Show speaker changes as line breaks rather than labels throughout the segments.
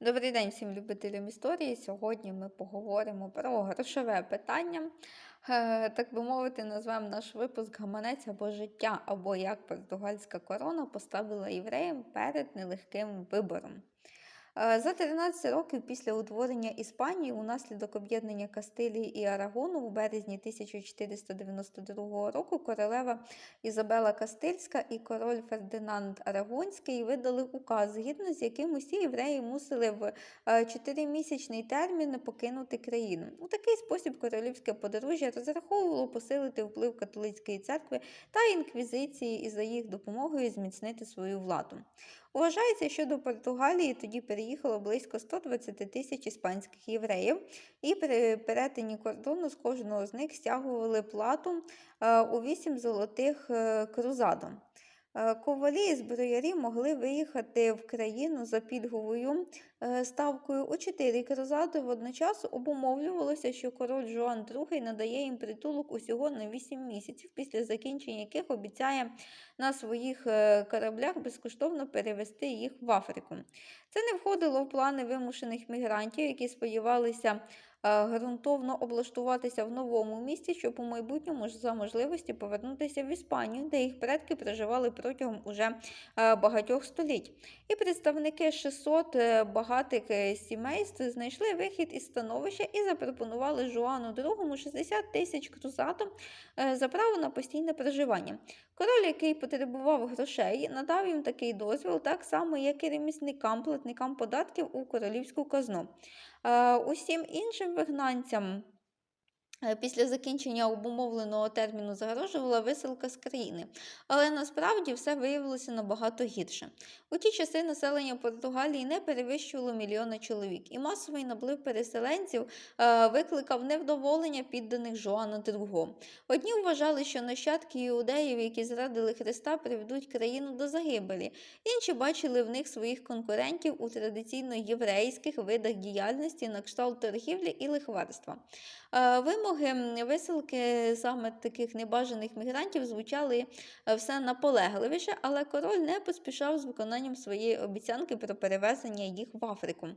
Добрий день всім любителям історії. Сьогодні ми поговоримо про грошове питання. Е, Так би мовити, назвемо наш випуск Гаманець або життя, або як португальська корона поставила євреям перед нелегким вибором. Е, За 13 років після утворення Іспанії унаслідок об'єднання Кастилії і Арагону у березні 1492 року королева Ізабела Кастильська і король Фердинанд Арагонський видали указ, згідно з яким усі євреї мусили в е, чотиримісячний термін покинути країну. У такий спосіб королівське подружжя розраховувало посилити вплив католицької церкви та інквізиції і за їх допомогою зміцнити свою владу. Вважається, що до Португалії тоді переїхало близько 120 тисяч іспанських євреїв, і при перетині кордону з кожного з них стягували плату е, у 8 золотих е, крузадо. Е, Ковалі і зброярі могли виїхати в країну за пільговою е, ставкою у 4 крузади. Водночас обумовлювалося, що король Жоан II надає їм притулок усього на 8 місяців, після закінчення яких обіцяє на своїх е, кораблях безкоштовно перевести їх в Африку. Це не входило в плани вимушених мігрантів, які сподівалися е, ґрунтовно облаштуватися в новому місті, щоб у майбутньому за можливості повернутися в Іспанію, де їх предки проживали протягом уже е, багатьох століть. І представники 600 е, багатих е, сімейств знайшли вихід із становища і запропонували Жуану II 60 тисяч крузатом е, за право на постійне проживання. Король, який потребував грошей, надав їм такий дозвіл, так само, як і ремісникам, платникам податків у королівську казну. Е, Усім іншим вигнанцям після закінчення обумовленого терміну загрожувала висилка з країни. Але насправді все виявилося набагато гірше. У ті часи населення Португалії не перевищувало мільйона чоловік, і масовий наплив переселенців е, викликав невдоволення підданих Жоана II. Одні вважали, що нащадки іудеїв, які зрадили Христа, приведуть країну до загибелі. Інші бачили в них своїх конкурентів у традиційно єврейських видах діяльності на кшталт торгівлі і лихварства. Вимоги висилки саме таких небажаних мігрантів звучали е, все наполегливіше, але король не поспішав з виконанням своєї обіцянки про перевезення їх в Африку.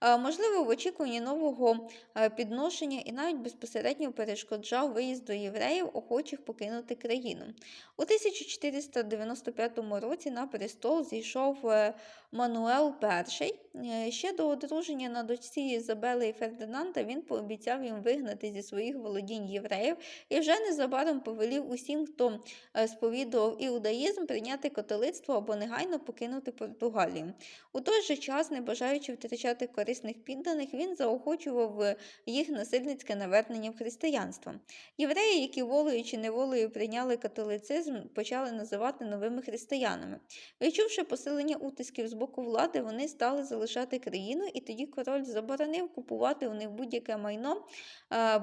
Е, Можливо, в очікуванні нового е, підношення і навіть безпосередньо перешкоджав виїзду євреїв, охочих покинути країну. У 1495 році на престол зійшов Мануел І. Ще до одруження на дочці Ізабели і Фердинанда він пообіцяв їм вигнати зі своїх володінь євреїв і вже незабаром повелів усім, хто е, сповідував іудаїзм, прийняти католицтво або негайно покинути Португалію. У той же час, не бажаючи втрачати корисних підданих, він заохочував е, їх насильницьке навернення в християнство. Євреї, які волею чи неволею прийняли католицизм, почали називати новими християнами. Відчувши посилення утисків з боку влади, вони стали залишати країну, і тоді король заборонив купувати у них будь-яке майно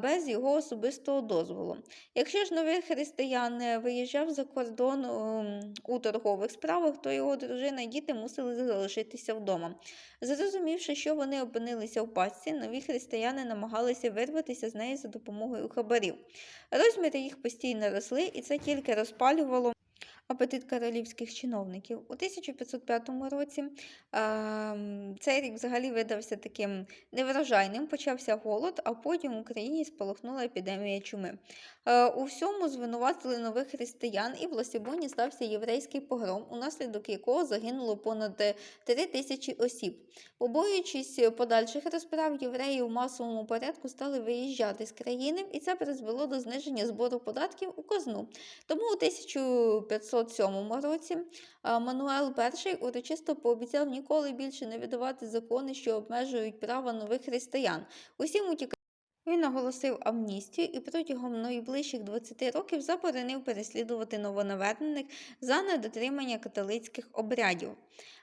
без його особистого дозволу. Якщо ж новий християн е, виїжджав за кордон ем, у торгових справах, то його дружина і діти мусили залишитися вдома. Зрозумівши, що вони опинилися в пастці, нові християни намагалися вирватися з неї за допомогою хабарів. Розміри їх постійно росли, і це тільки розпалювало апетит королівських чиновників. У 1505 році ем, цей рік взагалі видався таким неврожайним, почався голод, а потім в Україні спалахнула епідемія чуми. Е, у всьому звинуватили нових християн, і в Лосібоні стався єврейський погром, унаслідок якого загинуло понад е, три тисячі осіб. Побоюючись подальших розправ, євреї в масовому порядку стали виїжджати з країни, і це призвело до зниження збору податків у казну. Тому у 1507 році Мануел І урочисто пообіцяв ніколи більше не видавати закони, що обмежують права нових християн. Усім утікати. Він оголосив амністію і протягом найближчих 20 років заборонив переслідувати новонавернених за недотримання католицьких обрядів.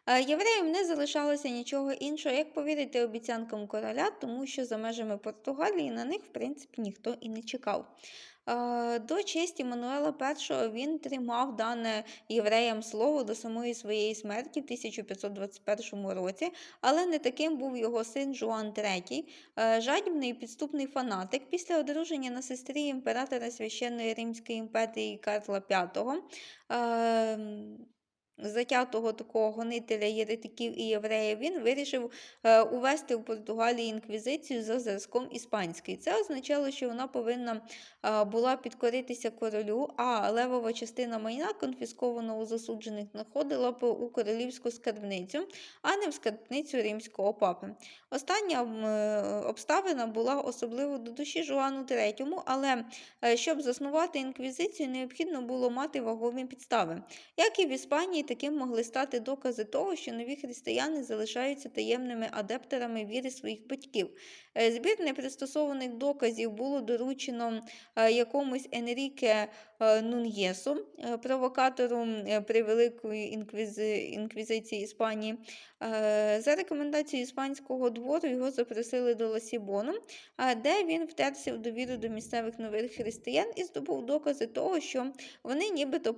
Е, Євреям не залишалося нічого іншого, як повірити обіцянкам короля, тому що за межами Португалії на них, в принципі, ніхто і не чекав. Е, До честі Мануела І він тримав дане євреям слово до самої своєї смерті в 1521 році, але не таким був його син Жуан III, е, жадібний і підступний фанатик. Після одруження на сестрі імператора Священної Римської імперії Карла V. затятого такого гонителя єретиків і євреїв, він вирішив е, увести в Португалії інквізицію за зразком іспанської. Це означало, що вона повинна е, була підкоритися королю, а левова частина майна, конфіскованого у засуджених, знаходила б у королівську скарбницю, а не в скарбницю римського папи. Остання е, обставина була особливо до душі Жуану III, але щоб заснувати інквізицію, необхідно було мати вагові підстави. Як і в Іспанії, таким могли стати докази того, що нові християни залишаються таємними адептерами віри своїх батьків. Е, Збір непристосованих доказів було доручено е, якомусь Енріке е, Нуньєсу, е, провокатору е, при Великої інквізи- інквізиції Іспанії. За рекомендацією іспанського двору його запросили до Ласібону, де він втерся в довіру до місцевих нових християн і здобув докази того, що вони нібито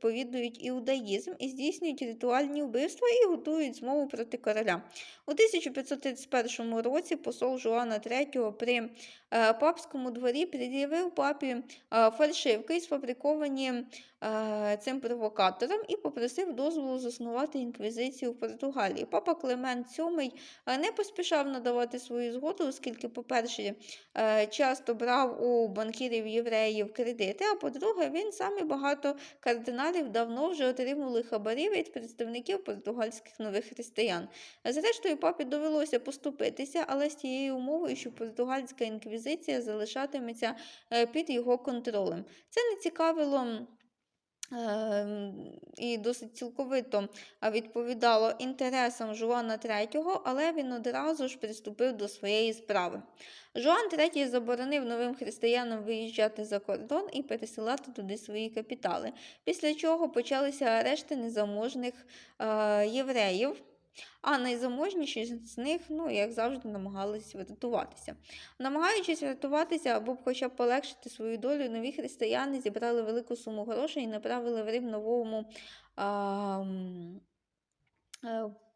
повідують іудаїзм і здійснюють ритуальні вбивства і готують змову проти короля. У 1531 році посол Жуана III при е, папському дворі пред'явив папі е, фальшивки, сфабриковані е, цим провокатором, і попросив дозволу заснувати інквізицію в Португалії. Папа Клемент VII не поспішав надавати свою згоду, оскільки, по-перше, часто брав у банкірів євреїв кредити, а по-друге, він сам і багато кардиналів давно вже отримали хабарі від представників португальських нових християн. Зрештою, папі довелося поступитися, але з тією умовою, що португальська інквізиція залишатиметься е, під його контролем. Це не цікавило. Ем, І досить цілковито відповідало інтересам Жуана III, але він одразу ж приступив до своєї справи. Жуан III заборонив новим християнам виїжджати за кордон і пересилати туди свої капітали, після чого почалися арешти незаможних е, євреїв. А найзаможніші з них, ну, як завжди, намагалися врятуватися. Намагаючись врятуватися або б хоча б полегшити свою долю, нові християни зібрали велику суму грошей і направили в Рим новому а,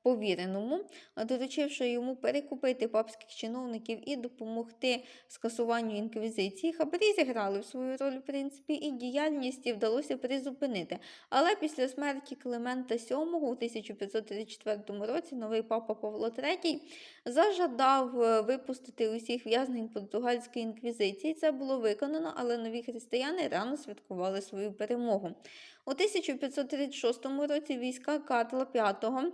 повіреному, доручивши йому перекупити папських чиновників і допомогти скасуванню інквізиції. Хабарі зіграли в свою роль, в принципі, і діяльність вдалося призупинити. Але після смерті Климента VII у 1534 році новий папа Павло III зажадав е, випустити усіх в'язнень португальської інквізиції. Це було виконано, але нові християни рано святкували свою перемогу. У 1536 році війська Карла V, е,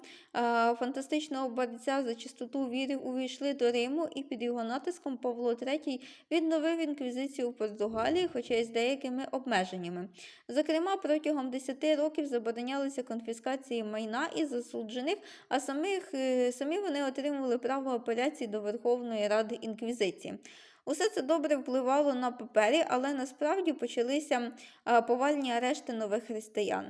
фантастичного борця за чистоту віри, увійшли до Риму, і під його натиском Павло III відновив інквізицію у Португалії, хоча й з деякими обмеженнями. Зокрема, протягом 10 років заборонялися конфіскації майна і засуджених, а самих, е, самі вони отримували право апеляції до Верховної Ради Інквізиції. Усе це добре впливало на папері, але насправді почалися повальні арешти нових християн.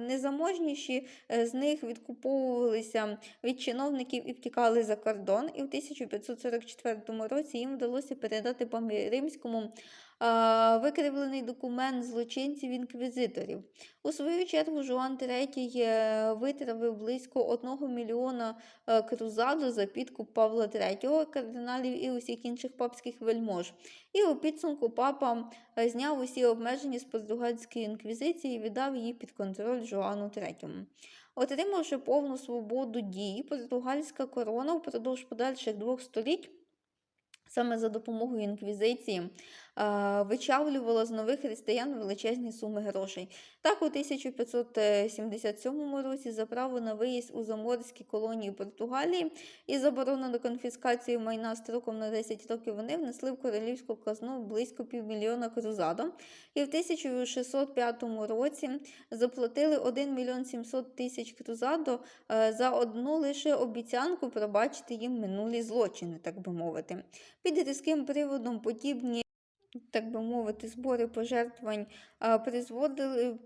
Незаможніші е, з них відкуповувалися від чиновників і втікали за кордон. І в 1544 році їм вдалося передати папі римському викривлений документ злочинців-інквізиторів. У свою чергу Жуан III е, витравив близько 1 мільйона е, крузаду за підкуп Павла III, кардиналів і усіх інших папських вельмож. І у підсумку папа е, зняв усі обмеження з португальської інквізиції і віддав її під контроль Жуану III. Отримавши повну свободу дій, португальська корона впродовж подальших двох століть саме за допомогою інквізиції е, вичавлювала з нових християн величезні суми грошей. Так, у 1577 році за право на виїзд у заморські колонії Португалії і заборону на конфіскацію майна строком на 10 років вони внесли в королівську казну близько півмільйона крузадо. І в 1605 році заплатили 1 мільйон 700 тисяч крузадо е, за одну лише обіцянку пробачити їм минулі злочини, так би мовити. Під різким приводом подібні, так би мовити, збори пожертвувань призводили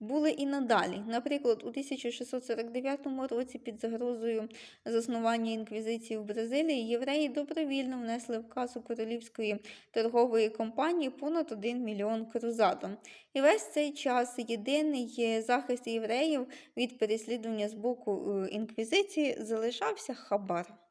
були і надалі. Наприклад, у 1649 році під загрозою заснування інквізиції в Бразилії євреї добровільно внесли в касу королівської торгової компанії понад 1 мільйон крузадо. І весь цей час єдиний захист євреїв від переслідування з боку е, інквізиції залишався хабар.